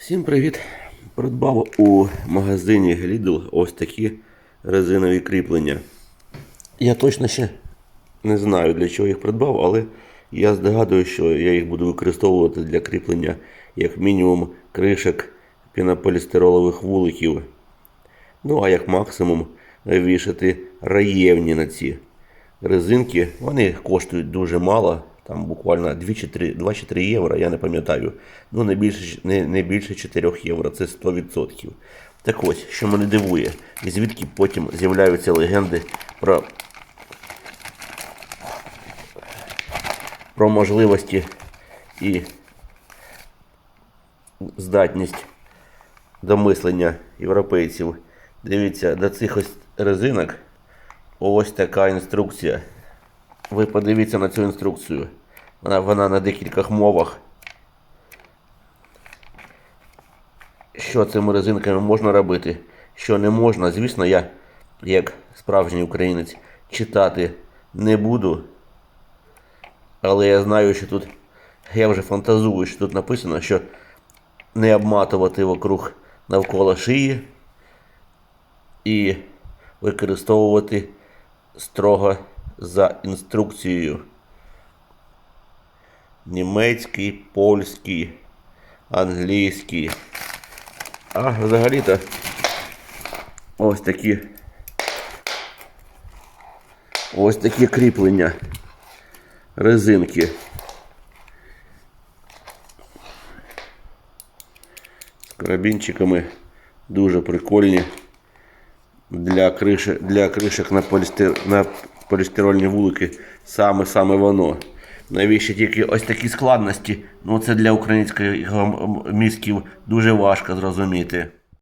Всім привіт! Придбав у магазині Lidl ось такі резинові кріплення. Я точно ще не знаю для чого їх придбав, але я здогадую, що я їх буду використовувати для кріплення як мінімум кришок пінополістиролових вуликів. Ну а як максимум вішати раєвні на ці резинки. Вони коштують дуже мало. Там буквально 2 чи 3, 2 чи 3 євро, я не пам'ятаю. Ну, не більше, не, не більше 4 євро, це 100%. Так ось, що мене дивує, звідки потім з'являються легенди про, про можливості і здатність до мислення європейців. Дивіться, до цих ось резинок ось така інструкція. Ви подивіться на цю інструкцію. Вона, вона на декількох мовах. Що цими резинками можна робити, що не можна. Звісно, я, як справжній українець, читати не буду. Але я знаю, що тут. Я вже фантазую, що тут написано, що не обматувати вокруг навколо шиї і використовувати строго за інструкцією. Німецький, польський, англійський. А взагалі-то ось такі ось такі кріплення резинки. З карабінчиками дуже прикольні для криші, для кришок на полістирольні вулики саме-саме воно. Навіщо тільки ось такі складності? Ну це для українських мізків дуже важко зрозуміти.